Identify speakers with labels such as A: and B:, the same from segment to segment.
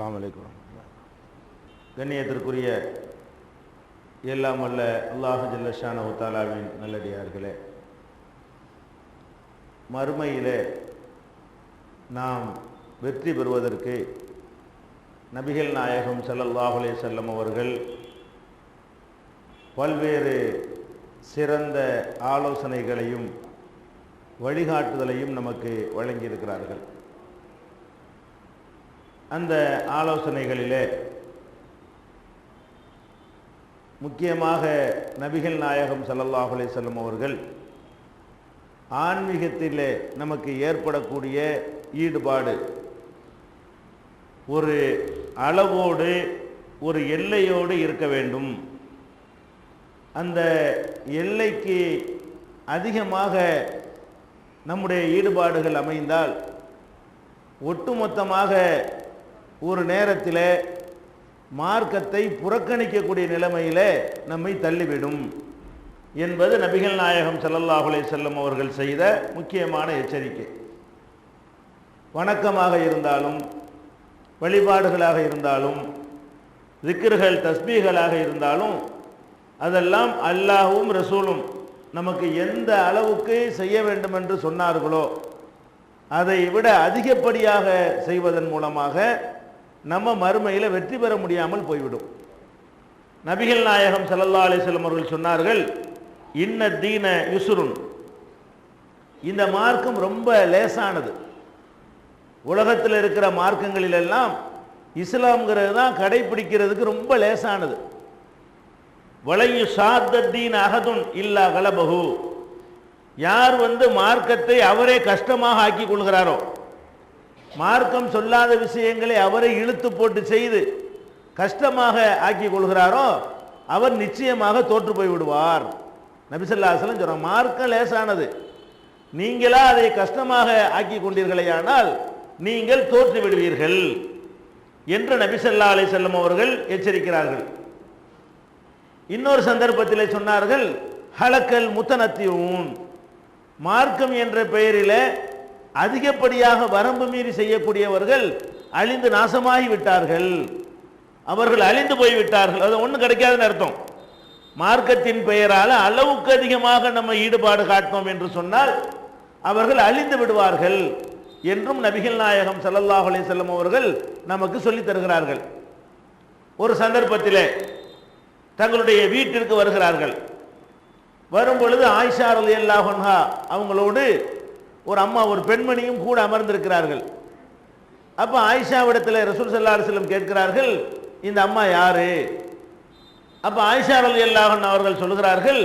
A: அலாமலைக்கும் கண்ணியத்திற்குரிய எல்லாம் அல்ல அல்லாஹ் ஜல்லஷான உத்தாலாவின் நல்லடியார்களே மறுமையிலே நாம் வெற்றி பெறுவதற்கு நபிகள் நாயகம் ஸல்லல்லாஹு செல்லம் அவர்கள் பல்வேறு சிறந்த ஆலோசனைகளையும் வழிகாட்டுதலையும் நமக்கு வழங்கியிருக்கிறார்கள். அந்த ஆலோசனைகளிலே முக்கியமாக நபிகள் நாயகம் ஸல்லல்லாஹு அலிசல்லம் அவர்கள் ஆன்மீகத்திலே நமக்கு ஏற்படக்கூடிய ஈடுபாடு ஒரு அளவோடு ஒரு எல்லையோடு இருக்க வேண்டும். அந்த எல்லைக்கு அதிகமாக நம்முடைய ஈடுபாடுகள் அமைந்தால் ஒட்டுமொத்தமாக ஒரு நேரத்தில் மார்க்கத்தை புறக்கணிக்கக்கூடிய நிலைமையில் நம்மை தள்ளிவிடும் என்பது நபிகள் நாயகம் செல்லல்லாஹுலே செல்லும் அவர்கள் செய்த முக்கியமான எச்சரிக்கை. வணக்கமாக இருந்தாலும் வழிபாடுகளாக இருந்தாலும் திக்ருகள் தஸ்பீகளாக இருந்தாலும் அதெல்லாம் அல்லாஹும் ரசூலும் நமக்கு எந்த அளவுக்கு செய்ய வேண்டும் என்று சொன்னார்களோ அதை விட அதிகப்படியாக செய்வதன் மூலமாக நம்ம மறுமையில் வெற்றி பெற முடியாமல் போய்விடும். நபிகள் நாயகம் சல்லல்லா அலிஸ்லம் அவர்கள் சொன்னார்கள் இன்ன தீன யுசுருன். இந்த மார்க்கம் ரொம்ப லேசானது. உலகத்தில் இருக்கிற மார்க்கங்களில் எல்லாம் இஸ்லாம்ங்கிறது தான் கடைபிடிக்கிறதுக்கு ரொம்ப லேசானது. வளையு சாத்தத்தீன் அகதுன் இல்லா கலபகு யார் வந்து மார்க்கத்தை அவரே கஷ்டமாக ஆக்கி கொள்கிறாரோ மார்க்கம் சொல்லாத விஷயங்களை அவரை இழுத்து போட்டு செய்து கஷ்டமாக ஆக்கி கொள்கிறாரோ அவர் நிச்சயமாக தோற்று போய் விடுவார். நபிசல்லாசலம் சொல்றாங்க மார்க்கம் லேசானது. நீங்களா அதை கஷ்டமாக ஆக்கி கொண்டீர்களேயானால் நீங்கள் தோற்று விடுவீர்கள். என்று நபிசல்லா அலை செல்லம் அவர்கள் எச்சரிக்கிறார்கள். இன்னொரு சந்தர்ப்பத்தில் சொன்னார்கள் ஹலக்கல் முத்தனத்தியூன். மார்க்கம் என்ற பெயரில் அதிகப்படியாக வரம்பு மீறி செய்யக்கூடியவர்கள் அழிந்து நாசமாகி விட்டார்கள். அவர்கள் அழிந்து போய் விட்டார்கள் அது ஒன்றும் கிடைக்காதுன்னு அர்த்தம். மார்க்கத்தின் பெயரால் அளவுக்கு அதிகமாக நம்ம ஈடுபாடு காட்டினோம் என்று சொன்னால் அவர்கள் அழிந்து விடுவார்கள் என்றும் நபிகள் நாயகம் சல்லல்லாஹ் அலைஹி அவர்கள் நமக்கு சொல்லித் தருகிறார்கள். ஒரு சந்தர்ப்பத்திலே தங்களுடைய வீட்டிற்கு வருகிறார்கள். வரும் பொழுது ஆயிஷா அலி அன்ஹா அவங்களோடு ஒரு அம்மா ஒரு பெண்மணியும் கூட அமர்ந்திருக்கிறார்கள். அப்போ ஆயிஷாவிடத்தில் ரசூல் ஸல்லல்லாஹு அலைஹி கேட்கிறார்கள் இந்த அம்மா யாரு? அப்போ ஆயிஷா அலி அல்லாஹன் அவர்கள் சொல்கிறார்கள்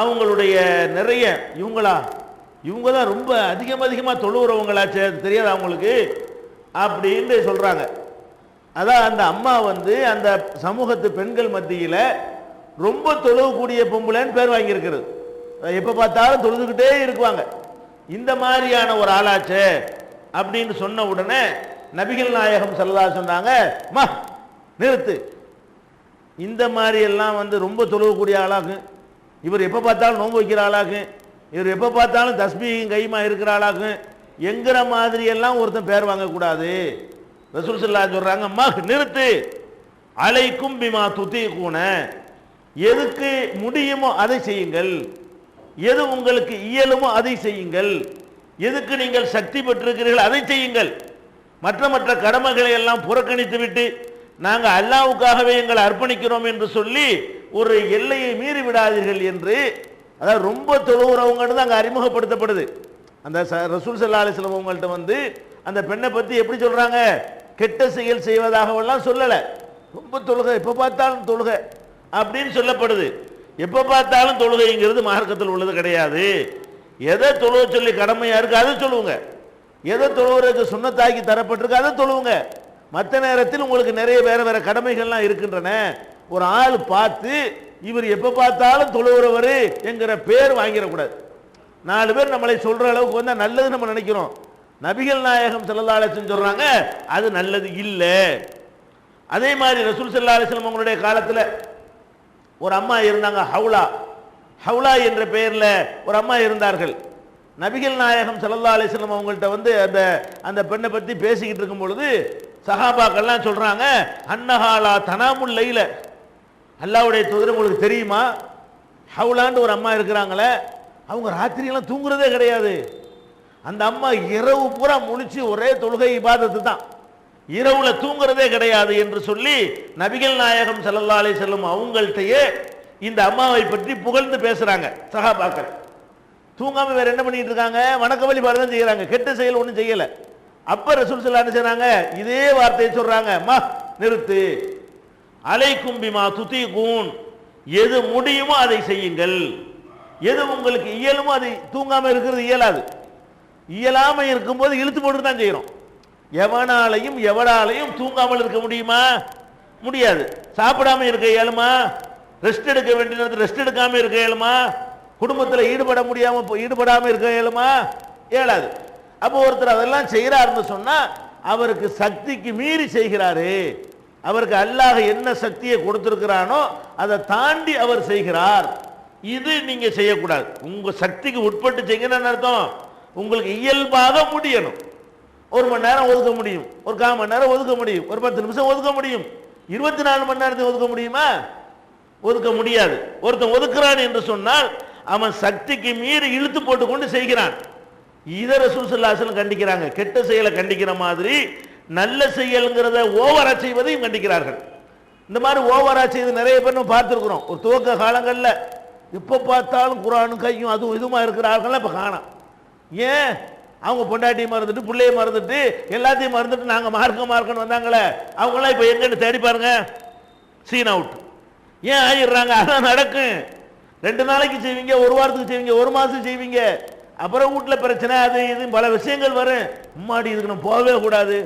A: அவங்களுடைய நிறைய இவங்களா? இவங்க தான் ரொம்ப அதிகம் அதிகமாக தொழுகிறவங்களாச்சு அது தெரியாது அவங்களுக்கு அப்படின்னு சொல்கிறாங்க அதான் அந்த அம்மா வந்து அந்த சமூகத்து பெண்கள் மத்தியில் ரொம்ப தொழுகக்கூடிய பொம்பளைன்னு பேர் வாங்கியிருக்கிறது. எப்போ பார்த்தாலும் தொழுதுகிட்டே இருக்குவாங்க. இந்த மாதிரியான ஒரு ஆளாச்சே அப்படின்னு சொன்ன உடனே நபிகள் நாயகம் செல்லதா சொன்னாங்க மா நிறுத்து. இந்த மாதிரி எல்லாம் வந்து ரொம்ப தொழுவக்கூடிய ஆளாகும் இவர் எப்போ பார்த்தாலும் நோன்பு வைக்கிற ஆளாகும் இவர் எப்போ பார்த்தாலும் தஸ்பீகம் கைமா இருக்கிற ஆளாகும் எங்கிற மாதிரி எல்லாம் ஒருத்தன் பேர் வாங்கக்கூடாது. ரசூல் சல்லா சொல்கிறாங்க மஹ் நிறுத்து. அலைக்கும் பிமா துத்தி கூன எதுக்கு முடியுமோ அதை செய்யுங்கள். எது உங்களுக்கு இயலுமோ அதை செய்யுங்கள். எதுக்கு நீங்கள் சக்தி பெற்றிருக்கிறீர்கள் அதை செய்யுங்கள். மற்ற மற்ற கடமைகளை எல்லாம் புறக்கணித்து விட்டு நாங்கள் அல்லாவுக்காகவே எங்களை அர்ப்பணிக்கிறோம் என்று சொல்லி ஒரு எல்லையை மீறி விடாதீர்கள் என்று அதாவது ரொம்ப தொழுகிறவங்கன்னு தான் அங்கே அறிமுகப்படுத்தப்படுது. அந்த ச- ரசூல் சல்லா அலிஸ்லாம் அவங்கள்ட்ட வந்து அந்த பெண்ணை பற்றி எப்படி சொல்கிறாங்க கெட்ட செயல் செய்வதாகவெல்லாம் சொல்லலை. ரொம்ப தொழுகை எப்போ பார்த்தாலும் தொழுகை அப்படின்னு சொல்லப்படுது. எப்போ பார்த்தாலும் தொழுகைங்கிறது மார்க்கத்தில் உள்ளது கிடையாது. எதை தொழுவ சொல்லி கடமையாக இருக்கு அதை சொல்லுவோங்க எதை தொழுவுறதுக்கு சுண்ணத்தாக்கி தரப்பட்டிருக்கு அதை தொழுவுங்க. மற்ற நேரத்தில் உங்களுக்கு நிறைய வேறு வேறு கடமைகள்லாம் இருக்கின்றன. ஒரு ஆள் பார்த்து இவர் எப்போ பார்த்தாலும் தொழுகிறவர் என்கிற பேர் வாங்கிடக்கூடாது. நாலு பேர் நம்மளை சொல்கிற அளவுக்கு வந்தால் நல்லது நம்ம நினைக்கிறோம். நபிகள் நாயகம் ஸல்லல்லாஹு சொல்கிறாங்க அது நல்லது இல்லை. அதே மாதிரி ரசூல் ஸல்லல்லாஹு உங்களுடைய அவங்களுடைய காலத்தில் ஒரு அம்மா இருந்தாங்க ஹவுலா. ஹவுலா என்ற பெயரில் ஒரு அம்மா இருந்தார்கள். நபிகள் நாயகம் சல்லா அலிஸ்லம் அவங்கள்ட்ட வந்து அந்த அந்த பெண்ணை பற்றி பேசிக்கிட்டு இருக்கும் பொழுது சஹாபாக்கள்லாம் சொல்கிறாங்க அன்னஹாலா தனாமுல் லைல. அல்லாவுடைய தூதர் உங்களுக்கு தெரியுமா? ஹவுலாண்டு ஒரு அம்மா இருக்கிறாங்களே அவங்க ராத்திரியெல்லாம் தூங்குறதே கிடையாது. அந்த அம்மா இரவு பூரா முழிச்சு ஒரே தொழுகை இபாதத்து தான் இரவுல தூங்குறதே கிடையாது என்று சொல்லி நபிகள் நாயகம் ஸல்லல்லாஹு அலி செல்லும் அவங்கள்ட்டையே இந்த அம்மாவை பற்றி புகழ்ந்து பேசுறாங்க சகாபாக்கள் தூங்காம வேற என்ன பண்ணிட்டு இருக்காங்க? வணக்க வழிபாடு தான் செய்யறாங்க. கெட்ட செயல் ஒன்றும் செய்யல. அப்ப ரசூல் ஸல்லல்லாஹு என்ன செய்யறாங்க இதே வார்த்தையை சொல்றாங்க. மா நிறுத்து. அலை கும்பிமா துதி கூன் எது முடியுமோ அதை செய்யுங்கள். எது உங்களுக்கு இயலுமோ அதை தூங்காம இருக்கிறது இயலாது. இயலாம இருக்கும்போது இழுத்து போட்டு தான் செய்யறோம். எவனாலையும் எவனாலையும் தூங்காமல் இருக்க முடியுமா? முடியாது. சாப்பிடாம இருக்க இயலுமா? ரெஸ்ட் எடுக்க வேண்டிய நேரத்தில் ரெஸ்ட் எடுக்காம இருக்க இயலுமா? குடும்பத்தில் ஈடுபட முடியாம போ- ஈடுபடாம இருக்க இயலுமா? இயலாது. அப்போ ஒருத்தர் அதெல்லாம் செய்கிறாருன்னு சொன்னா அவருக்கு சக்திக்கு மீறி செய்கிறாரு. அவருக்கு அல்லாஹ் என்ன சக்தியை கொடுத்திருக்கிறானோ அதை தாண்டி அவர் செய்கிறார். இது நீங்க செய்யக்கூடாது. உங்க சக்திக்கு உட்பட்டு செய்யணும்னு அர்த்தம். உங்களுக்கு இயல்பாக முடியணும். ஒரு மணி நேரம் ஒதுக்க முடியும். ஒரு கால் மணி நேரம் ஒதுக்க முடியும். ஒரு பத்து நிமிஷம் ஒதுக்க முடியும். இருபத்தி நாலு மணி நேரத்தை ஒதுக்க முடியுமா? ஒதுக்க முடியாது. ஒருத்தன் ஒதுக்குறான் என்று சொன்னால் அவன் சக்திக்கு மீறி இழுத்து போட்டு கொண்டு செய்கிறான். இதர சுசுல்லாசலம் கண்டிக்கிறாங்க. கெட்ட செயலை கண்டிக்கிற மாதிரி நல்ல செயல்ங்கிறத ஓவரா செய்வதையும் கண்டிக்கிறார்கள். இந்த மாதிரி ஓவரா செய்து நிறைய பேர் நம்ம பார்த்துருக்குறோம். ஒரு துவக்க காலங்களில் எப்போ பார்த்தாலும் குரானும் கையும் அதுவும் இதுமா இருக்கிறார்கள் இப்போ காணோம். ஏன்? அவங்க பொண்டாட்டியை மறந்துட்டு பிள்ளைய மறந்துட்டு எல்லாத்தையும் மறந்துட்டு நாங்கள் மார்க்க மார்க்கன்னு வந்தாங்களே அவங்களாம் இப்போ எங்கன்னு தேடி பாருங்க. சீன் அவுட் ஏன் ஆயிடுறாங்க அதான் நடக்கும். ரெண்டு நாளைக்கு செய்வீங்க ஒரு வாரத்துக்கு செய்வீங்க ஒரு மாதம் செய்வீங்க. அப்புறம் வீட்டில் பிரச்சனை அது இது பல விஷயங்கள் வரும். மும்மாடி இதுக்கு நம்ம போகவே கூடாது.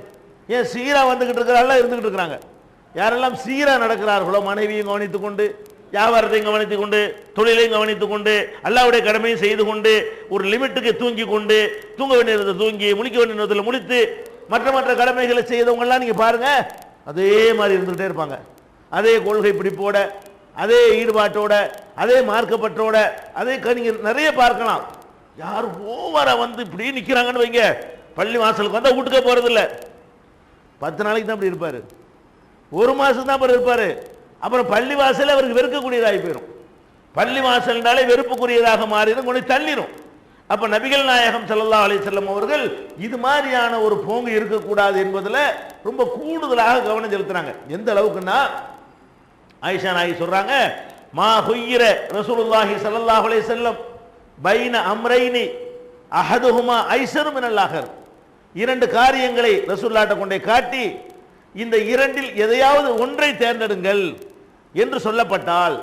A: ஏன் சீராக வந்துக்கிட்டு இருக்கிறாங்களா இருந்துக்கிட்டு இருக்கிறாங்க. யாரெல்லாம் சீராக நடக்கிறார்களோ மனைவியும் கவனித்து கொண்டு வியாபாரத்தையும் கவனித்துக் கொண்டு தொழிலையும் கவனித்துக் கொண்டு அல்லாவுடைய கடமையும் செய்து கொண்டு ஒரு லிமிட்டுக்கு தூங்கி கொண்டு தூங்க வேண்டிய நேரத்தில் தூங்கி முழிக்க வேண்டிய நேரத்தில் முழித்து மற்ற மற்ற கடமைகளை செய்தவங்கெல்லாம் நீங்கள் பாருங்க அதே மாதிரி இருந்துகிட்டே இருப்பாங்க. அதே கொள்கை பிடிப்போட அதே ஈடுபாட்டோட அதே மார்க்கப்பற்றோட அதே நீங்கள் நிறைய பார்க்கலாம். யார் ஓவரா வந்து இப்படி நிற்கிறாங்கன்னு வைங்க. பள்ளி வாசலுக்கு வந்தால் வீட்டுக்கே போகிறதில்ல பத்து நாளைக்கு தான் அப்படி இருப்பார். ஒரு மாதம் தான் அப்புறம் இருப்பார். அப்புறம் பள்ளி வாசல் அவருக்கு வெறுக்கக்கூடியதாகி போயிடும் பள்ளி வாசல்னாலே வெறுப்புக்குரியதாக மாறிடும் கொஞ்சம் தள்ளிடும் அப்போ அப்ப நபிகள் நாயகம் சல்லா அலி செல்லம் அவர்கள் இது மாதிரியான ஒரு போங்கு இருக்கக்கூடாது என்பதில் ரொம்ப கூடுதலாக கவனம் செலுத்துறாங்க. எந்த அளவுக்குன்னா ஆயிஷா நாயி சொல்றாங்க மா ஹுய்யிர ரசூலுல்லாஹி ஸல்லல்லாஹு அலைஹி வஸல்லம் பைன அம்ரைனி அஹதுஹுமா ஐஸரு மினல்லாஹர் இரண்டு காரியங்களை ரசூல்லாட்ட கொண்டே காட்டி இந்த இரண்டில் எதையாவது ஒன்றை தேர்ந்தெடுங்கள். என்று சொல்லப்பட்டால்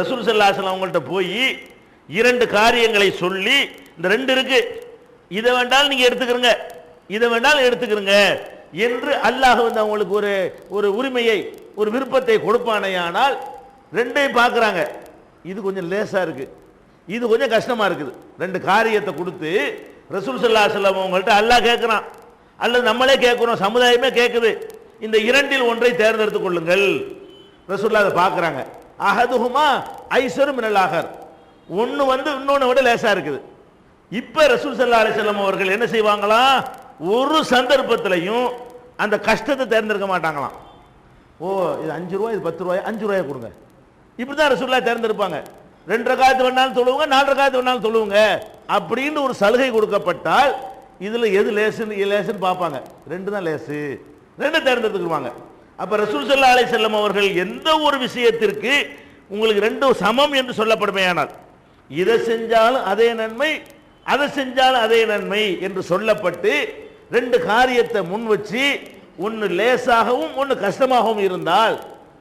A: ரசூல் ஸல்லல்லாஹு அவங்கள்ட்ட போய் இரண்டு காரியங்களை சொல்லி இந்த ரெண்டு இருக்கு இதை வேண்டாலும் நீங்க எடுத்துக்கிறங்க இதை வேண்டாலும் எடுத்துக்கிறங்க என்று அல்லாஹ் வந்து அவங்களுக்கு ஒரு ஒரு உரிமையை ஒரு விருப்பத்தை கொடுப்பானேயானால் ரெண்டையும் பார்க்குறாங்க. இது கொஞ்சம் லேசாக இருக்கு. இது கொஞ்சம் கஷ்டமாக இருக்குது. ரெண்டு காரியத்தை கொடுத்து ரசூல் சல்லா அலைஹி அவங்கள்ட்ட அல்லாஹ் கேட்குறான். அல்லது நம்மளே கேட்குறோம் சமுதாயமே கேட்குது. இந்த இரண்டில் ஒன்றை தேர்ந்தெடுத்துக் கொள்ளுங்கள். ரசூல்லா அதை பார்க்குறாங்க. அஹதுஹுமா ஐஸ்வரும் மினலாகர் ஒன்று வந்து இன்னொன்று விட லேசாக இருக்குது. இப்போ ரசூல் சல்லா அலிசல்லம் அவர்கள் என்ன செய்வாங்களாம் ஒரு சந்தர்ப்பத்திலையும் அந்த கஷ்டத்தை தேர்ந்தெடுக்க மாட்டாங்களாம். ஓ இது அஞ்சு ரூபாய் இது பத்து ரூபாய் அஞ்சு ரூபாய் கொடுங்க. இப்படி தான் ரசூல்லா தேர்ந்தெடுப்பாங்க. ரெண்டரை காலத்து வேணாலும் தொழுவுங்க நாலரை காலத்து வேணாலும் தொழுவுங்க அப்படின்னு ஒரு சலுகை கொடுக்கப்பட்டால் இதில் எது லேசுன்னு லேசுன்னு பார்ப்பாங்க. ரெண்டு தான் லேசு. ரெண்டு தேர்ந்தெடுத்துக்குவாங்க அப்ப ரசூல் ஸல்லல்லாஹு அலை செல்லம் அவர்கள் எந்த ஒரு விஷயத்திற்கு உங்களுக்கு ரெண்டும் சமம் என்று சொல்லப்படுமையானால் இதை செஞ்சாலும் அதே நன்மை அதை செஞ்சாலும் அதே நன்மை என்று சொல்லப்பட்டு ரெண்டு காரியத்தை முன் வச்சு ஒன்று லேசாகவும் ஒன்று கஷ்டமாகவும் இருந்தால்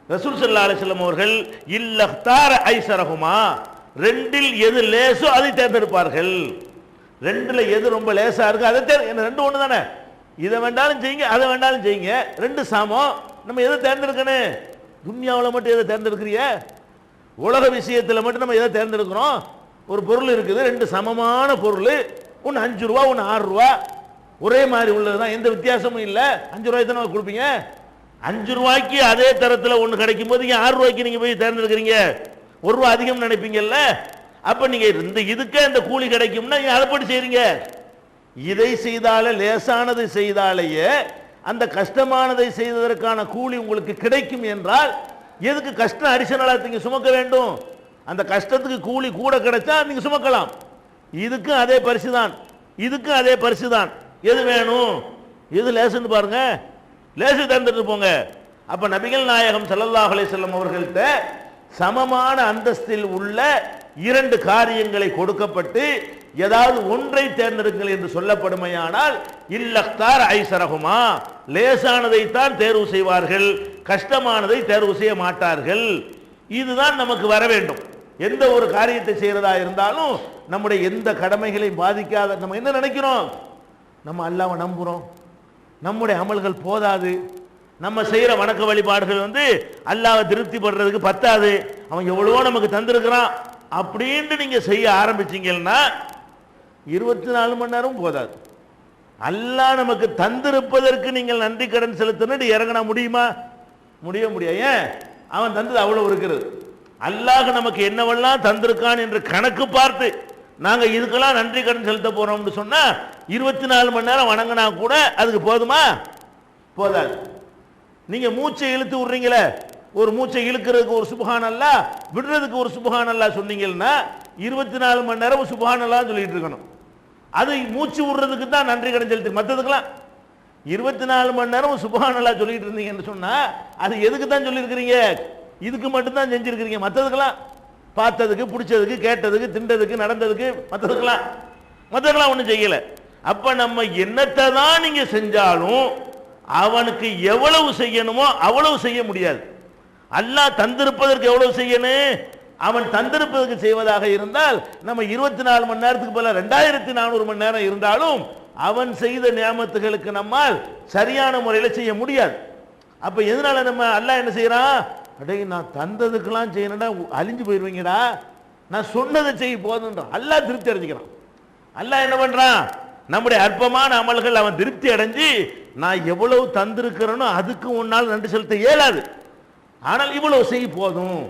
A: ரசூல் ஸல்லல்லாஹு அலைஹி அவர்கள் இல்லஹ்தார ஐசரகுமா ரெண்டில் எது லேசோ அதை தேர்ந்தெடுப்பார்கள். ரெண்டுல எது ரொம்ப லேசா இருக்கு அதை தேர் என்ன ரெண்டு ஒன்று தானே இதை வேண்டாலும் செய்யுங்க அதை வேண்டாலும் செய்யுங்க ரெண்டு சமம். நம்ம எதை தேர்ந்தெடுக்கணும்? துன்யாவில் மட்டும் எதை தேர்ந்தெடுக்கிறிய? உலக விஷயத்தில் மட்டும் நம்ம எதை தேர்ந்தெடுக்கிறோம்? ஒரு பொருள் இருக்குது ரெண்டு சமமான பொருள். ஒன்று அஞ்சு ரூபா ஒன்று ஆறு ரூபா. ஒரே மாதிரி உள்ளது தான் எந்த வித்தியாசமும் இல்லை. அஞ்சு ரூபாய் தானே கொடுப்பீங்க? அஞ்சு ரூபாய்க்கு அதே தரத்தில் ஒன்று கிடைக்கும் போது நீங்கள் ஆறு ரூபாய்க்கு நீங்கள் போய் தேர்ந்தெடுக்கிறீங்க. ஒரு ரூபா அதிகம் நினைப்பீங்கல்ல? அப்போ நீங்கள் இந்த இதுக்கே இந்த கூலி கிடைக்கும்னா நீங்கள் அதை செய்கிறீங்க இதை செய்தாலே லேசானது செய்தாலேயே அந்த கஷ்டமானதை செய்ததற்கான கூலி உங்களுக்கு கிடைக்கும் என்றால் எதுக்கு கஷ்டம் அடிஷனலாக நீங்கள் சுமக்க வேண்டும்? அந்த கஷ்டத்துக்கு கூலி கூட கிடைச்சா நீங்கள் சுமக்கலாம். இதுக்கும் அதே பரிசு தான் இதுக்கும் அதே பரிசு தான் எது வேணும்? எது லேசுன்னு பாருங்க. லேசு தந்துட்டு போங்க. அப்போ நபிகள் நாயகம் ஸல்லல்லாஹு அலைஹி அவர்கள்ட்ட சமமான அந்தஸ்தில் உள்ள இரண்டு காரியங்களை கொடுக்கப்பட்டு ஏதாவது ஒன்றை தேர்ந்தெடுங்கள் என்று சொல்லப்படுமையானால் இல்லக்தார் ஐசரகுமா. லேசானதைத்தான் தேர்வு செய்வார்கள் கஷ்டமானதை தேர்வு செய்ய மாட்டார்கள். இதுதான் நமக்கு வர வேண்டும். எந்த ஒரு காரியத்தை செய்கிறதா இருந்தாலும் நம்முடைய எந்த கடமைகளையும் பாதிக்காத நம்ம என்ன நினைக்கிறோம்? நம்ம அல்லாவை நம்புகிறோம் நம்முடைய அமல்கள் போதாது. நம்ம செய்கிற வணக்க வழிபாடுகள் வந்து அல்லாவை திருப்தி படுறதுக்கு பத்தாது. அவன் எவ்வளவோ நமக்கு தந்திருக்கிறான். அப்படின்ட்டு நீங்க செய்ய ஆரம்பிச்சீங்கன்னா இருபத்தி நாலு மணி நேரம் போதாது. அல்லாஹ் நமக்கு தந்திருப்பதற்கு நீங்கள் நன்றி கடன் செலுத்தணும் இறங்கினா முடியுமா? முடிய முடியாது. ஏன்? அவன் தந்தது அவ்வளவு இருக்கிறது. அல்லாஹ் நமக்கு என்னவெல்லாம் தந்திருக்கான் என்று கணக்கு பார்த்து நாங்க இதுக்கெல்லாம் நன்றி கடன் செலுத்த போறோம்னு சொன்னா இருபத்தி நாலு மணி நேரம் வணங்கினா கூட அதுக்கு போதுமா? போதாது. நீங்க மூச்சை இழுத்து விடுறீங்களே ஒரு மூச்சை இழுக்கிறதுக்கு ஒரு சுபஹான் அல்லா விடுறதுக்கு ஒரு சுபஹான் அல்லா சொன்னீங்கன்னா இருபத்தி நாலு மணி நேரம் சுபஹான் அல்லா சொல்லிட்டு இருக்கணும். அது மூச்சு விடுறதுக்கு தான் நன்றி கடன் செலுத்து மற்றதுக்கெல்லாம் இருபத்தி நாலு மணி நேரம் சுபஹான் அல்லா சொல்லிட்டு இருந்தீங்கன்னு சொன்னா அது எதுக்கு தான் சொல்லியிருக்கிறீங்க? இதுக்கு மட்டும்தான் செஞ்சிருக்கிறீங்க. மற்றதுக்கெல்லாம் பார்த்ததுக்கு பிடிச்சதுக்கு கேட்டதுக்கு திண்டதுக்கு நடந்ததுக்கு மற்றதுக்கெல்லாம் மற்றதுக்கெல்லாம் ஒன்றும் செய்யலை. அப்போ நம்ம என்னத்தை தான் நீங்கள் செஞ்சாலும் அவனுக்கு எவ்வளவு செய்யணுமோ அவ்வளவு செய்ய முடியாது. அல்லாஹ் தந்திருப்பதற்கு எவ்வளவு செய்யணும் அவன் தந்திருப்பதற்கு செய்வதாக இருந்தால் நம்ம இருபத்தி நாலு மணி நேரத்துக்கு போல ரெண்டாயிரத்தி நானூறு மணி நேரம் இருந்தாலும் அவன் செய்த நியமத்துகளுக்கு நம்மால் சரியான முறையில் செய்ய முடியாது. அப்ப எதனால நம்ம அல்லாஹ் என்ன செய்யறான் அடே நான் தந்ததுக்கெல்லாம் செய்யணும்டா அழிஞ்சு போயிடுவீங்கடா நான் சொன்னதை செய்ய போதுன்றான் அல்லாஹ் திருப்தி அடைஞ்சிக்கிறான். அல்லாஹ் என்ன பண்றான்? நம்முடைய அற்பமான அமல்கள் அவன் திருப்தி அடைஞ்சு நான் எவ்வளவு தந்திருக்கிறேனோ அதுக்கு உன்னால் நன்றி செலுத்த இயலாது. ஆனால் இவ்வளவு செய் போதும்.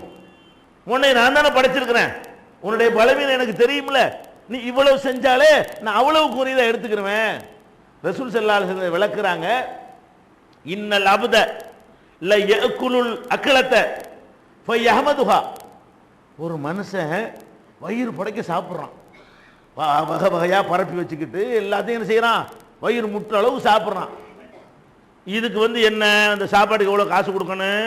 A: உன்னை நான் தானே படைச்சிருக்கிறேன். உன்னுடைய பலவீனம் எனக்கு தெரியும்ல. நீ இவ்வளவு செஞ்சாலே நான் அவ்வளவு கூறியதை எடுத்துக்கிறேன் ரசூல் செல்லால் விளக்குறாங்க இன்னல் அபுத இல்ல யக்குலுல் அக்கலத்தை ஃபயஹமதுஹா. ஒரு மனுஷன் வயிறு படைக்க சாப்பிட்றான். வகை வகையாக பரப்பி வச்சுக்கிட்டு எல்லாத்தையும் என்ன செய்கிறான் வயிறு முற்ற அளவு சாப்பிட்றான். இதுக்கு வந்து என்ன? அந்த சாப்பாட்டுக்கு எவ்வளோ காசு கொடுக்கணும்?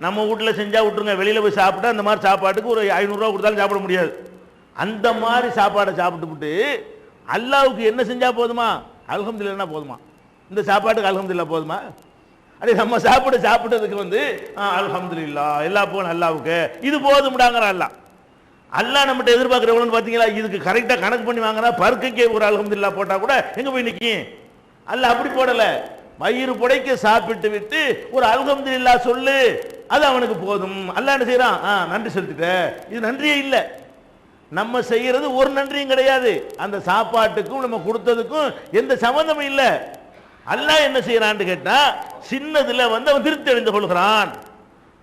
A: நம்ம வீட்டில் செஞ்சால் விட்டுருங்க வெளியில் போய் சாப்பிட்டா அந்த மாதிரி சாப்பாட்டுக்கு ஒரு ஐநூறுரூவா கொடுத்தாலும் சாப்பிட முடியாது. அந்த மாதிரி சாப்பாடை சாப்பிட்டுவிட்டு அல்லாவுக்கு என்ன செஞ்சால் போதுமா? அல்ஹம்துலில்லாஹ்னா போதுமா? இந்த சாப்பாட்டுக்கு அல்ஹம்துலில்லாஹ் போதுமா? அடே நம்ம சாப்பிட சாப்பிட்டதுக்கு வந்து ஆ, எல்லா போகணும் அல்லாவுக்கு. இது போதும்டாங்கிற அல்லா அல்லா நம்மகிட்ட எதிர்பார்க்குற எவ்வளோன்னு பார்த்தீங்களா? இதுக்கு கரெக்டாக கணக்கு பண்ணி வாங்கினா பருக்கைக்கே ஒரு அல்ஹம்துலில்லாஹ் போட்டால் கூட எங்கே போய் நிற்கும் அல்ல அப்படி போடலை. வயிறு புடைக்க சாப்பிட்டு விட்டு ஒரு அல்ஹம்துலில்லாஹ் சொல்லு. அது அவனுக்கு போதும். அல்ல என்ன செய்கிறான் ஆ நன்றி செலுத்திட்ட. இது நன்றியே இல்லை. நம்ம செய்கிறது ஒரு நன்றியும் கிடையாது. அந்த சாப்பாட்டுக்கும் நம்ம கொடுத்ததுக்கும் எந்த சம்மந்தமும் இல்லை. அல்லாஹ் என்ன செய்கிறான்னு கேட்டால் சின்னதில் வந்து அவன் திருப்தி அடைந்து கொள்கிறான்.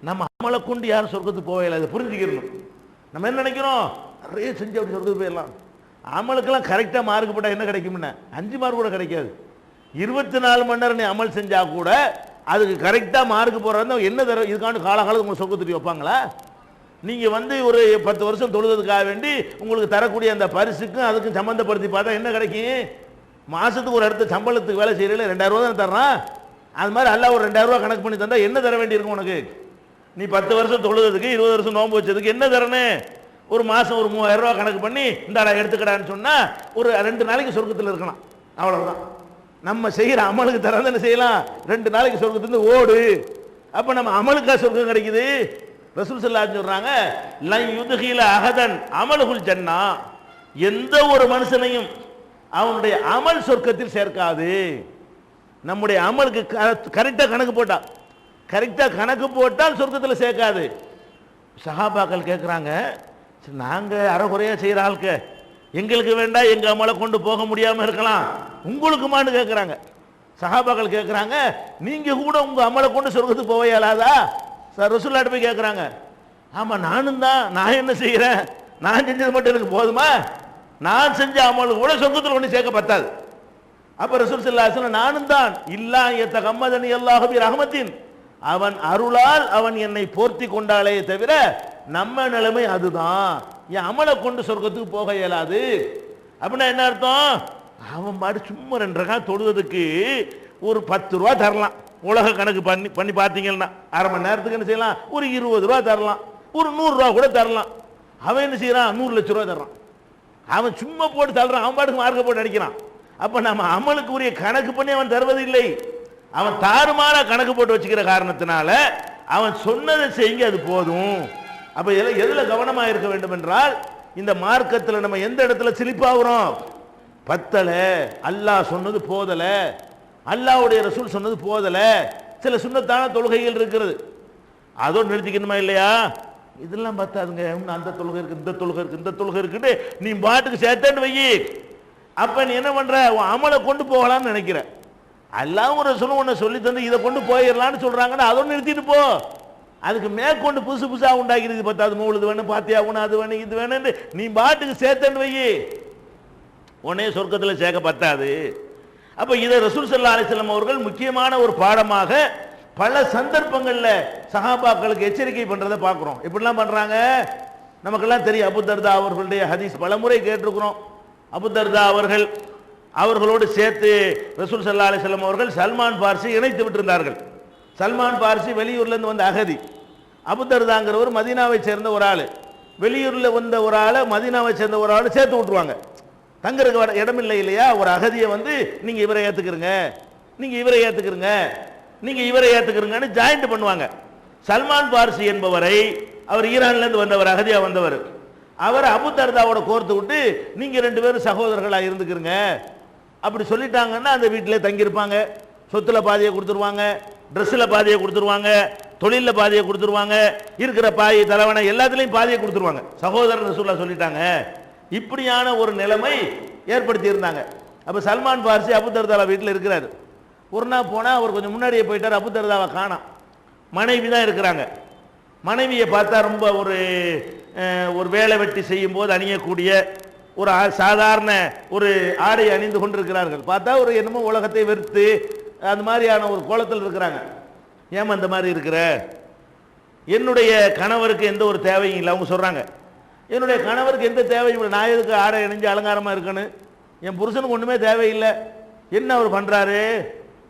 A: நம்ம அமலை கொண்டு யாரும் சொர்க்கத்துக்கு போகல அதை புரிஞ்சுக்கிறணும் நம்ம என்ன நினைக்கிறோம்? நிறைய செஞ்சு அப்படி சொல்கிறது போயிடலாம். அமலுக்கெல்லாம் கரெக்டாக மார்க் போட்டால் என்ன கிடைக்கும்னு? அஞ்சு மார்க் கூட கிடைக்காது. இருபத்தி நாலு மணி நேரம் நீ அமல் செஞ்சால் கூட அதுக்கு கரெக்டாக மார்க் போடுறது என்ன தர இதுக்காண்டு காலகாலம் உங்களை சொர்க்கத்துக்கு வைப்பாங்களா? நீங்கள் வந்து ஒரு பத்து வருஷம் தொழுதுக்காக வேண்டி உங்களுக்கு தரக்கூடிய அந்த பரிசுக்கும் அதுக்கும் சம்மந்தப்படுத்தி பார்த்தா என்ன கிடைக்கும்? மாதத்துக்கு ஒரு இடத்த சம்பளத்துக்கு வேலை செய்கிறீங்களே ரெண்டாயிரம் ரூபா தானே தர்றான்? அது மாதிரி அல்ல ஒரு ரெண்டாயிரம் ரூபா கணக்கு பண்ணி தந்தால் என்ன தர வேண்டியிருக்கும் உனக்கு? நீ பத்து வருஷம் தொழுதுக்கு இருபது வருஷம் நோன்பு வச்சதுக்கு என்ன தரணும் ஒரு மாதம் ஒரு மூவாயிரம் ரூபா கணக்கு பண்ணி இந்தாடா எடுத்துக்கடான்னு சொன்னால் ஒரு ரெண்டு நாளைக்கு சொர்க்கத்தில் இருக்கலாம். அவ்வளோதான் நம்ம செய்கிற அமலுக்கு தரது என்ன செய்யலாம். ரெண்டு நாளைக்கு சொர்க்கத்துலேருந்து ஓடு. அப்போ நம்ம அமலுக்கா சொர்க்கம் கிடைக்குது? ரசூல் ஸல்லல்லாஹு சொல்கிறாங்க லன் யுதுகில அகதன் அமலுகுல் ஜன்னா. எந்த ஒரு மனுஷனையும் அவனுடைய அமல் சொர்க்கத்தில் சேர்க்காது. நம்முடைய அமலுக்கு கரெக்டாக கணக்கு போட்டான். கரெக்டாக கணக்கு போட்டால் சொர்க்கத்தில் சேர்க்காது. சஹாபாக்கள் கேட்குறாங்க நாங்கள் அறகுறையாக செய்கிற ஆளுக்கு எங்களுக்கு வேண்டாம் எங்கள் அமலை கொண்டு போக முடியாமல் இருக்கலாம். உங்களுக்குமான்னு கேட்குறாங்க சஹாபாக்கள் கேட்குறாங்க நீங்கள் கூட உங்கள் அமலை கொண்டு சொர்க்கத்துக்கு போக இயலாதா? சார் ரசூல்லாட்ட போய் கேட்குறாங்க ஆமாம் நானும் தான். நான் என்ன செய்கிறேன் நான் செஞ்சது மட்டும் எனக்கு போதுமா? நான் செஞ்ச அமலுக்கு கூட சொர்க்கத்தில் ஒன்று சேர்க்க பத்தாது. அப்போ ரசூல் ஸல்லல்லாஹு அலைஹி நானும் தான். இல்லா எத்த கம்மதனி பி ரஹமத்தின். அவன் அருளால் அவன் என்னை போர்த்தி கொண்டாலே தவிர நம்ம நிலைமை அதுதான். என் அமலை கொண்டு சொர்க்கத்துக்கு போக இயலாது. அப்படின்னா என்ன அர்த்தம்? அவன் பாடு சும்மா ரெண்டு ரகம் தொழுவதுக்கு ஒரு பத்து ரூபா தரலாம். உலக கணக்கு பண்ணி பண்ணி பார்த்தீங்கன்னா அரை மணி நேரத்துக்கு என்ன செய்யலாம்? ஒரு இருபது ரூபா தரலாம். ஒரு நூறுரூவா கூட தரலாம். அவன் என்ன செய்யறான்? நூறு லட்ச ரூபா தர்றான். அவன் சும்மா போட்டு தள்ளுறான். அவன் பாட்டுக்கு மார்க்க போட்டு அடிக்கிறான் அப்போ நம்ம அமலுக்கு உரிய கணக்கு பண்ணி அவன் தருவதில்லை. அவன் தாறுமாறா கணக்கு போட்டு வச்சுக்கிற காரணத்தினால அவன் சொன்னதை செய்யுங்க அது போதும். அப்ப இதில் எதுல கவனமா இருக்க வேண்டும் என்றால் இந்த மார்க்கத்தில் நம்ம எந்த இடத்துல சிலிப்பாகிறோம் பத்தல அல்லாஹ் சொன்னது போதல அல்லாஹ்வுடைய ரசூல் சொன்னது போதல சில சுண்ணத்தான தொழுகைகள் இருக்கிறது. அதோடு நிறுத்திக்கணுமா இல்லையா? இதெல்லாம் பார்த்தாதுங்க இன்னும் அந்த தொழுகை இருக்கு இந்த தொழுகை இருக்கு இந்த தொழுகை இருக்குன்னு நீ பாட்டுக்கு சேர்த்தேன்னு வை அப்ப நீ என்ன பண்ற? உன் அமலை கொண்டு போகலாம்னு நினைக்கிறேன் அல்லாவும் ஒரு சொல்லும் உன்னை சொல்லி தந்து இதை கொண்டு போயிடலான்னு சொல்கிறாங்கன்னா அதோடு நிறுத்திட்டு போ. அதுக்கு மேற்கொண்டு புதுசு புதுசாக உண்டாக்கிறது பத்தாது. மூழுது வேணும் பாத்தியா உணவு அது வேணும் இது வேணும்னு நீ பாட்டுக்கு சேர்த்தன்னு வை உடனே சொர்க்கத்தில் சேர்க்க பத்தாது. அப்போ இதை ரசூல் சல்லா அலிஸ்லாம் அவர்கள் முக்கியமான ஒரு பாடமாக பல சந்தர்ப்பங்களில் சஹாபாக்களுக்கு எச்சரிக்கை பண்ணுறதை பார்க்குறோம். இப்படிலாம் பண்ணுறாங்க நமக்கெல்லாம் தெரியும். அபுதர்தா அவர்களுடைய ஹதீஸ் பலமுறை கேட்டிருக்கிறோம். அபுதர்தா அவர்கள் அவர்களோடு சேர்த்து ரசூல் சல்லா அலிஸ்லாம் அவர்கள் சல்மான் பார்சி இணைத்து விட்டிருந்தார்கள். சல்மான் பார்சி வெளியூர்லேருந்து வந்த அகதி. அபுதர்தாங்கிறவர் மதீனாவை சேர்ந்த ஒரு ஆள். வெளியூரில் வந்த ஒரு ஆளை மதீனாவை சேர்ந்த ஒரு ஆள் சேர்த்து விட்டுருவாங்க. தங்கறதுக்கு வர இடம் இல்லை இல்லையா? ஒரு அகதியை வந்து நீங்கள் இவரை ஏற்றுக்கிறங்க நீங்கள் இவரை ஏற்றுக்கிறங்க நீங்கள் இவரை ஏற்றுக்கிறங்கன்னு ஜாயிண்ட் பண்ணுவாங்க. சல்மான் பார்சி என்பவரை அவர் ஈரான்லேருந்து வந்தவர் அகதியாக வந்தவர். அவர் அபு தர்தாவோட கோர்த்து விட்டு நீங்கள் ரெண்டு பேரும் சகோதரர்களாக இருந்துக்கிறங்க. அப்படி சொல்லிட்டாங்கன்னா அந்த வீட்டிலே தங்கியிருப்பாங்க. சொத்துல பாதியை கொடுத்துருவாங்க ட்ரெஸ்ஸில் பாதியை கொடுத்துருவாங்க தொழிலில் பாதியை கொடுத்துருவாங்க இருக்கிற பாய் தலைவனை எல்லாத்துலேயும் பாதியை கொடுத்துருவாங்க. சகோதரர் ரசூல்லா சொல்லிட்டாங்க. இப்படியான ஒரு நிலைமை ஏற்படுத்தி இருந்தாங்க. அப்போ சல்மான் பார்சி அபு வீட்டில் இருக்கிறார். ஒரு நாள் போனால் அவர் கொஞ்சம் முன்னாடியே போயிட்டார் அபு தர்தாவை காணாம். மனைவி தான் இருக்கிறாங்க. மனைவியை பார்த்தா ரொம்ப ஒரு ஒரு வேலை வெட்டி செய்யும் போது அணியக்கூடிய ஒரு ஆ- சாதாரண ஒரு ஆடை அணிந்து கொண்டிருக்கிறார்கள். பார்த்தா ஒரு என்னமோ உலகத்தை வெறுத்து அந்த மாதிரியான ஒரு கோலத்தில் இருக்கிறாங்க. ஏமா இந்த மாதிரி இருக்கிற? என்னுடைய கணவருக்கு எந்த ஒரு தேவையும் இல்லை அவங்க சொல்கிறாங்க என்னுடைய கணவருக்கு எந்த தேவையும் இல்லை நான் எதுக்கு ஆடை அணிஞ்சு அலங்காரமாக இருக்கணும் என் புருஷனுக்கு ஒன்றுமே தேவையில்லை. என்ன அவர் பண்ணுறாரு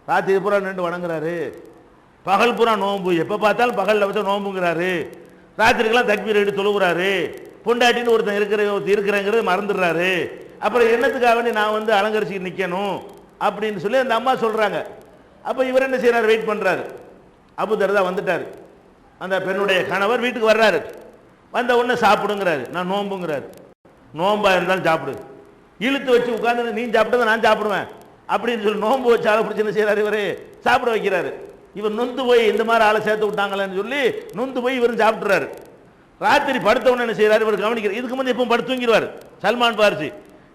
A: ராத்திரி பூரா நின்று வணங்குறாரு. பகல் பூரா நோம்பு. எப்போ பார்த்தாலும் பகலில் வச்சு நோம்புங்கிறாரு. ராத்திரிக்கெல்லாம் தக்பீர் எடுத்து தொழுகிறாரு பொண்டாட்டின்னு ஒருத்தன் இருக்கிற ஒருத்தர் இருக்கிறேங்கிறது மறந்துடுறாரு. அப்புறம் என்னத்துக்காக வேண்டி நான் வந்து அலங்கரிச்சு நிற்கணும் அப்படின்னு சொல்லி அந்த அம்மா சொல்கிறாங்க அப்போ இவர் என்ன செய்கிறார் வெயிட் பண்ணுறாரு அபு வந்துட்டார். அந்த பெண்ணுடைய கணவர் வீட்டுக்கு வர்றாரு. வந்த உடனே சாப்பிடுங்கிறாரு. நான் நோம்புங்கிறாரு. நோம்பாக இருந்தாலும் சாப்பிடு. இழுத்து வச்சு உட்காந்து நீ சாப்பிட்டதை நான் சாப்பிடுவேன். அப்படின்னு சொல்லி நோன்பு வச்சு ஆளை பிடிச்சி என்ன சாப்பிட வைக்கிறாரு. இவர் நொந்து போய் இந்த மாதிரி ஆளை சேர்த்து விட்டாங்களேன்னு சொல்லி நொந்து போய் இவரும் சாப்பிட்றாரு ராத்திரி படுத்த உடனே என்ன செய்கிறாரு இவர் கவனிக்கிறார் இதுக்கு முந்தைய எப்பவும் படுத்து தூங்கிடுவார். சல்மான் பார்சி.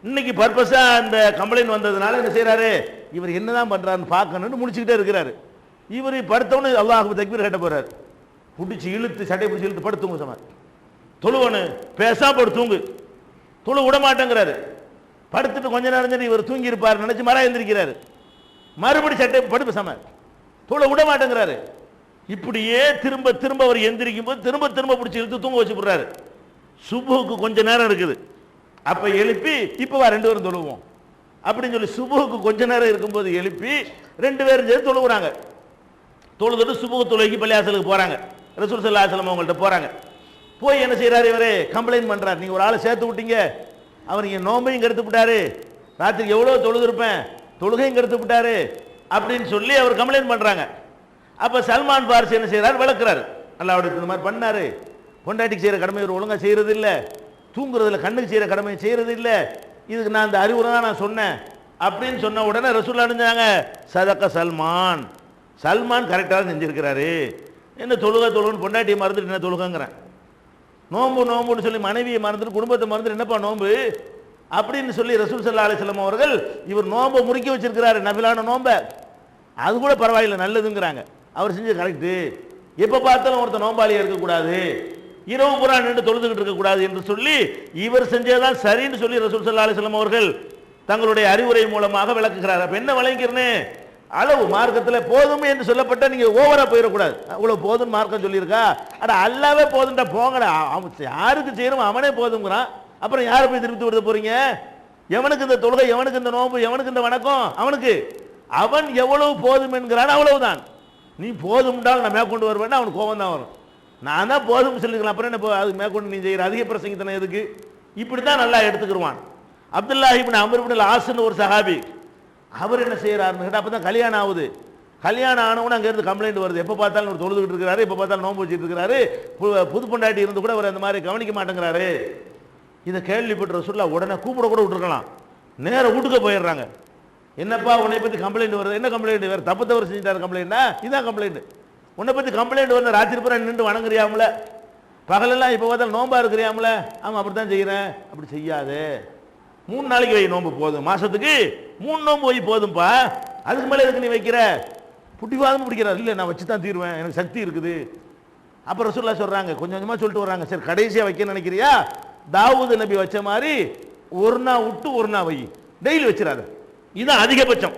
A: இன்னைக்கு பர்பஸா அந்த கம்ப்ளைண்ட் வந்ததுனால என்ன செய்யறாரு இவர் என்னதான் பண்ணுறாருன்னு பார்க்கணும்னு முடிச்சுக்கிட்டே இருக்கிறாரு. இவர் படுத்தவனு அல்லாஹு தக்பீர் கட்ட போறாரு. பிடிச்சி இழுத்து சட்டை பிடிச்சி இழுத்து படுத்துங்க சமார் தொழுவனு பேசாம படு தூங்கு. தொழு விட மாட்டேங்கிறாரு. படுத்துட்டு கொஞ்ச நேரம் சரி இவர் தூங்கி இருப்பார் நினைச்சு மரம் எந்திரிக்கிறாரு. மறுபடி சட்டை படுப்பு சம தொழு விட மாட்டேங்கிறாரு. இப்படியே திரும்ப திரும்ப அவர் எந்திரிக்கும் போது திரும்ப திரும்ப பிடிச்சி இழுத்து தூங்க வச்சு விடுறாரு. சுபுக்கு கொஞ்ச நேரம் இருக்குது. அப்ப எழுப்பி இப்ப வா ரெண்டு பேரும் தொழுவோம். அப்படின்னு சொல்லி சுபுக்கு கொஞ்ச நேரம் இருக்கும்போது எழுப்பி ரெண்டு பேரும் சேர்ந்து தொழுவுறாங்க. தொழுதுட்டு சுபுக தொழுகி பள்ளியாசலுக்கு போறாங்க. ரசூல் சல்லா அலுவலம் அவங்கள்ட்ட போறாங்க. போய் என்ன செய்றாரு இவரே? கம்ப்ளைண்ட் பண்றாரு. நீங்க ஒரு ஆளை சேர்த்து விட்டீங்க. அவர் இங்க நோம்பையும் கெடுத்து விட்டாரு. ராத்திரி எவ்வளவு தொழுது இருப்பேன் தொழுகையும் கெடுத்து விட்டாரு. அப்படின்னு சொல்லி அவர் கம்ப்ளைண்ட் பண்றாங்க. அப்ப சல்மான் பாரிஸ் என்ன செய்றாரு? விளக்குறாரு. அல்லாவுடைய இந்த மாதிரி பண்ணாரு. பொண்டாட்டிக்கு செய்யற கடமை ஒரு ஒழுங்கா செய்யறது இல்ல தூங்குறதுல கண்ணுக்கு செய்யற கடமை செய்யறது இல்ல இதுக்கு நான் இந்த அறிவுரை தான் நான் சொன்னேன். அப்படின்னு சொன்ன உடனே ரசூல் அடைஞ்சாங்க சதக்க சல்மான். சல்மான் கரெக்டாக செஞ்சிருக்கிறாரு. என்ன தொழுக தொழுகன்னு பொண்டாட்டியை மறந்துட்டு என்ன தொழுகங்கிறேன். நோம்பு நோம்புன்னு சொல்லி மனைவியை மறந்துட்டு குடும்பத்தை மறந்துட்டு என்னப்பா நோம்பு? அப்படின்னு சொல்லி ரசூல் சல்லா அலிஸ்லாம் அவர்கள் இவர் நோம்பை முறுக்கி வச்சிருக்கிறாரு நபிலான நோம்பை. அது கூட பரவாயில்லை நல்லதுங்கிறாங்க. அவர் செஞ்சது கரெக்டு எப்போ பார்த்தாலும் ஒருத்தர் நோம்பாளியாக இருக்கக்கூடாது. இரவு புறா நின்று தொழுதுகிட்டு இருக்கக்கூடாது என்று சொல்லி இவர் செஞ்சதான் சரின்னு சொல்லி ரசூல் சல்லா அலிஸ்லாம் அவர்கள் தங்களுடைய அறிவுரை மூலமாக விளக்குகிறார். அப்போ என்ன விளங்கிறனே அளவு மார்க்கத்தில் போதும் என்று சொல்லப்பட்ட நீங்கள் ஓவராக போயிடக்கூடாது. அவ்வளோ போதும் மார்க்கம் சொல்லியிருக்கா? அட அல்லாவே போதும்டா போங்கடா. அவன் யாருக்கு செய்யணும்? அவனே போதுங்கிறான் அப்புறம் யாரை போய் திருப்பி விடுத போறீங்க? எவனுக்கு இந்த தொழுகை எவனுக்கு இந்த நோன்பு எவனுக்கு இந்த வணக்கம்? அவனுக்கு. அவன் எவ்வளவு போதும் என்கிறான் அவ்வளவுதான். நீ போதும்டால் நான் மேற்கொண்டு வருவேன்னா அவனுக்கு கோபம் தான் வரும். நான் தான் போதும் சொல்லிக்கலாம் அப்புறம் என்ன அது மேற்கொண்டு நீ செய்கிற அதிக பிரசங்கித்தனம் எதுக்கு? இப்படி தான் நல்லா எடுத்துக்கிருவான். அப்துல்லா இப்னு அமர் இப்னு ஒரு சஹாபி அவர் என்ன செய்கிறாருன்னு கேட்டால் அப்போ தான் கல்யாணம் ஆகுது. கல்யாணம் ஆனவன அங்கேருந்து கம்ப்ளைண்ட் வருது. எப்போ பார்த்தாலும் ஒரு தொழுதுகிட்டு இருக்கிறாரு எப்போ பார்த்தாலும் நோம்பு வச்சுட்டு இருக்கிறாரு. பு- புது பொண்டாட்டி இருந்து கூட அவர் அந்த மாதிரி கவனிக்க மாட்டேங்கிறாரு. இதை கேள்விப்பட்ட ரசூல்லா உடனே கூப்பிட கூட விட்டுருக்கலாம். நேராக வீட்டுக்கு போயிடுறாங்க. என்னப்பா உன்னை பற்றி கம்ப்ளைண்ட் வருது? என்ன கம்ப்ளைண்ட் வேறு தப்பு தவறு செஞ்சுட்டாரு கம்ப்ளைண்ட்னா இதான் கம்ப்ளைண்ட் உன்னை பற்றி கம்ப்ளைண்ட் வந்து ராத்திரி பூரா நின்று வணங்குறியாமல? பகலெல்லாம் இப்போ பார்த்தா நோம்பா இருக்கிறியாமல? ஆமாம் அப்படி தான் செய்கிறேன் அப்படி செய்யாதே. மூணு நாளைக்கு வை நோம்பு போதும். மாதத்துக்கு மூணு நோம்பு வை போதும்ப்பா அதுக்கு மேலே எதுக்கு நீ வைக்கிற? புட்டிவாதம் பிடிக்கிறார். இல்லை நான் வச்சு தான் தீருவேன். எனக்கு சக்தி இருக்குது. அப்புறம் ரசூல்லா சொல்கிறாங்க கொஞ்சம் கொஞ்சமாக சொல்லிட்டு வர்றாங்க. சரி கடைசியாக வைக்க நினைக்கிறியா? தாவூது நபி வச்ச மாதிரி ஒரு நாள் விட்டு ஒரு நாள் வை. டெய்லி வச்சிடாத. இதுதான் அதிகபட்சம்.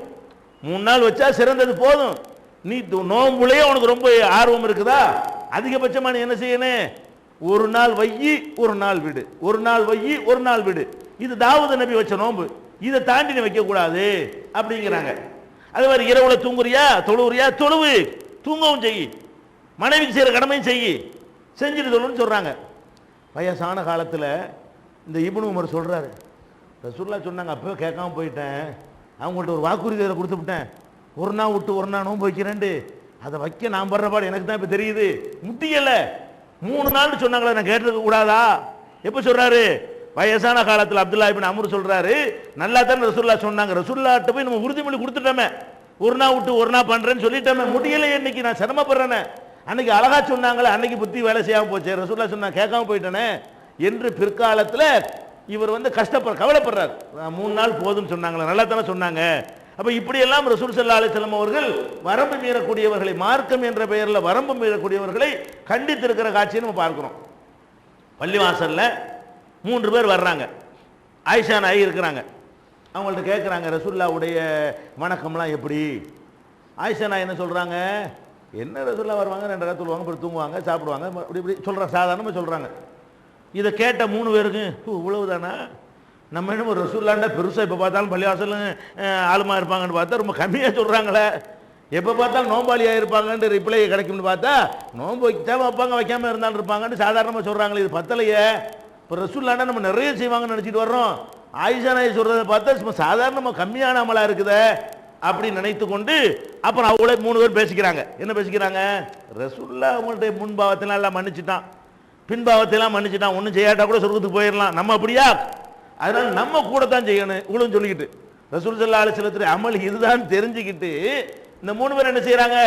A: மூணு நாள் வச்சா சிறந்தது போதும். நீ து- உனக்கு ரொம்ப ஆர்வம் இருக்குதா? அதிகபட்சமா நீ என்ன செய்யணும் ஒரு நாள் வையி ஒரு நாள் விடு. ஒரு நாள் வையி ஒரு நாள் விடு. இது தாவூது நபி வச்ச நோம்பு. இதை தாண்டி நீ வைக்கக்கூடாது அப்படிங்கிறாங்க. அது மாதிரி இரவுல தூங்குறியா? தொழுவுறியா? தொழுவு. தூங்கவும் செய் மனைவிக்கு செய்கிற கடமையும் செய் செஞ்சுட்டு தொழுன்னு சொல்கிறாங்க வயசான காலத்தில் இந்த இபுனு உமர் சொல்கிறாரு ரசூல்லா சொன்னாங்க அப்போ கேட்காம போயிட்டேன். அவங்கள்ட்ட ஒரு வாக்குறுதி அதை கொடுத்து விட்டேன். ஒரு நாள் விட்டு ஒரு நாள் நோன்பு வைக்கிறேன்ட்டு. அதை வைக்க நான் படுற பாடு எனக்கு தான் இப்போ தெரியுது. முட்டியல மூணு நாள் சொன்னாங்களே நான் கேட்டிருக்க கூடாதா? எப்போ சொல்கிறாரு வயசான காலத்தில் அப்துல்லா இபின் அமர் சொல்கிறாரு நல்லா தானே ரசுல்லா சொன்னாங்க. ரசுல்லாட்ட போய் நம்ம உறுதிமொழி கொடுத்துட்டோமே. ஒரு நாள் விட்டு ஒரு நாள் பண்ணுறேன்னு சொல்லிட்டோமே. முடியலை இன்னைக்கு நான் சிரமப்படுறேனே. அன்னைக்கு அழகா சொன்னாங்களே அன்னைக்கு புத்தி வேலை செய்யாமல் போச்சு. ரசுல்லா சொன்னா கேட்காம போயிட்டேனே. என்று பிற்காலத்தில் இவர் வந்து கஷ்டப்படுற கவலைப்படுறார். மூணு நாள் போதும்னு சொன்னாங்களே நல்லா தானே சொன்னாங்க. அப்போ இப்படியெல்லாம் ரசூல் சல்லா அலிஸ்லாம் அவர்கள் வரம்பு மீறக்கூடியவர்களை மார்க்கம் என்ற பெயரில் வரம்பு மீறக்கூடியவர்களை கண்டித்திருக்கிற காட்சியை நம்ம பார்க்குறோம். பள்ளிவாசலில் மூன்று பேர் வர்றாங்க. ஆயிஷா நாய் இருக்கிறாங்க. அவங்கள்ட்ட கேட்குறாங்க ரசூல்லாவுடைய வணக்கம்லாம் எப்படி? ஆயிஷா நாய் என்ன சொல்கிறாங்க என்ன ரசூல்லா வருவாங்க ரெண்டு நேரம் சொல்லுவாங்க அப்புறம் தூங்குவாங்க சாப்பிடுவாங்க இப்படி இப்படி சொல்கிறாங்க சாதாரணமாக சொல்கிறாங்க இதை கேட்ட மூணு பேருக்கு "ஓ, இவ்வளவுதானா? நம்ம என்ன ஒரு ரசூல்லாண்டா பெருசாக இப்போ பார்த்தாலும் பள்ளிவாசலும் ஆளுமா இருப்பாங்கன்னு பார்த்தா ரொம்ப கம்மியாக சொல்கிறாங்களே எப்போ பார்த்தாலும் நோம்பாளியாக இருப்பாங்கன்ற ரிப்ளை கிடைக்கும்னு பார்த்தா நோன்பு வைக்காம வைப்பாங்க வைக்காமல் இருந்தாலும் இருப்பாங்கன்னு சாதாரணமாக சொல்கிறாங்களே இது பத்தலையே. இப்போ ரசூல்லாண்டா நம்ம நிறைய செய்வாங்கன்னு நினச்சிட்டு வர்றோம். ஆயிஷா நாய் சொல்கிறத பார்த்தா சும்மா சாதாரணமாக கம்மியான அமலாக இருக்குதே அப்படின்னு நினைத்து கொண்டு அப்புறம் அவங்களே மூணு பேர் பேசிக்கிறாங்க. என்ன பேசிக்கிறாங்க? ரசூல்லா அவங்கள்ட்ட முன்பாவத்தெல்லாம் மன்னிச்சுட்டான். பின்பாவத்தையெல்லாம் மன்னிச்சிட்டான் ஒன்றும் செய்யாட்டா கூட சொர்க்கத்துக்கு போயிடலாம் நம்ம அப்படியா? அதனால நம்ம கூட தான் செய்யணும் இவ்வளவு சொல்லிக்கிட்டு. ரசூல் சல்லா அலிஸ்லத்துடைய அமல் இதுதான் தெரிஞ்சுக்கிட்டு இந்த மூணு பேர் என்ன செய்கிறாங்க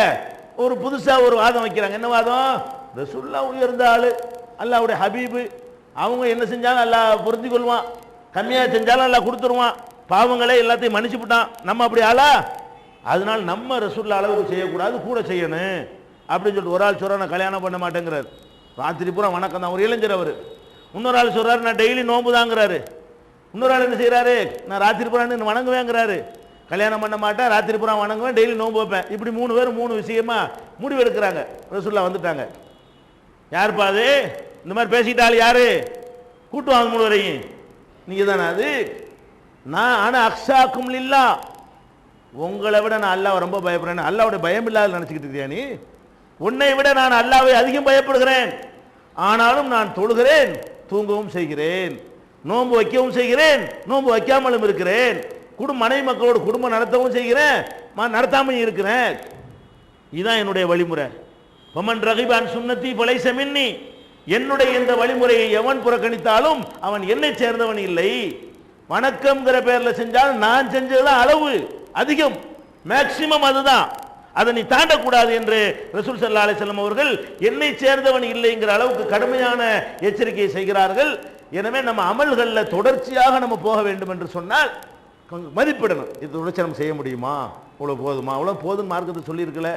A: ஒரு புதுசாக ஒரு வாதம் வைக்கிறாங்க. என்ன வாதம்? ரசூல்லா உயர்ந்த ஆள் அல்லாவுடைய ஹபீபு. அவங்க என்ன செஞ்சாலும் நல்லா புரிஞ்சு கொள்வான். கம்மியாக செஞ்சாலும் நல்லா கொடுத்துருவான். பாவங்களே எல்லாத்தையும் மன்னிச்சு விட்டான். நம்ம அப்படி ஆளா? அதனால நம்ம ரசூல்லா அளவுக்கு செய்யக்கூடாது கூட செய்யணும். அப்படின்னு சொல்லிட்டு ஒரு ஆள் சொல்றா நான் கல்யாணம் பண்ண மாட்டேங்கிறார். ராத்திரி பூரா வணக்கம் தான். ஒரு இளைஞர் அவர். இன்னொரு ஆள் சொல்கிறாரு நான் டெய்லி நோம்பு தாங்கிறாரு. இன்னொரு ஆள் என்ன செய்கிறாரு நான் ராத்திரி பூரா நின்னு வணங்குவேங்கிறாரு. கல்யாணம் பண்ண மாட்டேன் ராத்திரி பூரா வணங்குவேன் டெய்லி நோன்பு வைப்பேன். இப்படி மூணு பேர் மூணு விஷயமா முடிவு எடுக்கிறாங்க ரசுல்லா வந்துட்டாங்க. யாருப்பா அது? இந்த மாதிரி பேசிக்கிட்டாள் யாரு? கூட்டு வாங்க மூணு வரையும் நீங்கள் தானே அது? நான் ஆனால் அக்ஷாக்கும் இல்லா உங்களை விட நான் அல்லாவை ரொம்ப பயப்படுறேன் அல்லாவுடைய பயம் இல்லாத நினச்சிக்கிட்டு இருக்கியா நீ? உன்னை விட நான் அல்லாவை அதிகம் பயப்படுகிறேன். ஆனாலும் நான் தொழுகிறேன் தூங்கவும் செய்கிறேன். நோன்பு வைக்கவும் செய்கிறேன் நோன்பு வைக்காமலும் இருக்கிறேன். குடும்ப மனைவி மக்களோட குடும்பம் நடத்தவும் செய்கிறேன் நடத்தாமல் இருக்கிறேன். இதுதான் என்னுடைய வழிமுறை. பமன் ரகிபான் சுண்ணத்தி பழைச மின்னி. என்னுடைய இந்த வழிமுறையை எவன் புறக்கணித்தாலும் அவன் என்னை சேர்ந்தவன் இல்லை. வணக்கம்ங்கிற பேரில் செஞ்சால் நான் செஞ்சதுதான் அளவு அதிகம். மேக்சிமம் அதுதான். அதை நீ தாண்டக்கூடாது என்று ரசூல் சல்லா அலிஸ்லாம் அவர்கள் என்னை சேர்ந்தவன் இல்லைங்கிற அளவுக்கு கடுமையான எச்சரிக்கையை செய்கிறார்கள். எனவே நம்ம அமல்களில் தொடர்ச்சியாக நம்ம போக வேண்டும் என்று சொன்னால் கொஞ்சம் மதிப்பிடணும். இது தொடர்ச்சி நம்ம செய்ய முடியுமா? இவ்வளோ போதுமா? அவ்வளோ போதும் மார்க்கத்தை சொல்லியிருக்கல.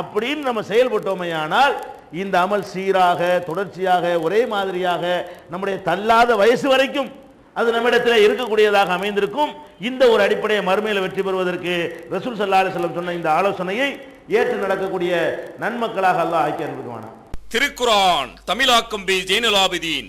A: அப்படின்னு நம்ம செயல்பட்டோமையானால் இந்த அமல் சீராக தொடர்ச்சியாக ஒரே மாதிரியாக நம்முடைய தள்ளாத வயசு வரைக்கும் அது நம்மிடத்தில் இருக்கக்கூடியதாக அமைந்திருக்கும். இந்த ஒரு அடிப்படையை மறுமையில் வெற்றி பெறுவதற்கு ரசூல் சல்லா அலிஸ்லம் சொன்ன இந்த ஆலோசனையை ஏற்று நடக்கக்கூடிய நன்மக்களாக அல்லாஹ் ஆக்கி அனுப்புவானா
B: திருக்குரான் தமிழாக்கம் பி ஜெயினலாபிதீன்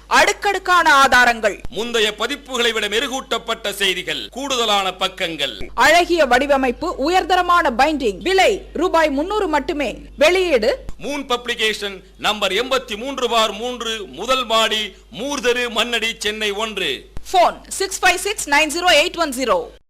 C: அடுக்கடுக்கான ஆதாரங்கள்.
B: முந்தைய பதிப்புகளை விட மெருகூட்டப்பட்ட செய்திகள் கூடுதலான பக்கங்கள்.
C: அழகிய வடிவமைப்பு உயர்தரமான பைண்டிங் விலை ரூபாய் முன்னூறு மட்டுமே. வெளியீடு.
B: மூன் பப்ளிகேஷன் நம்பர் எண்பத்தி மூன்று பார் மூன்று முதல் மாடி மூர்தரு மன்னடி சென்னை ஒன்று.
C: Phone six five six nine zero eight one zero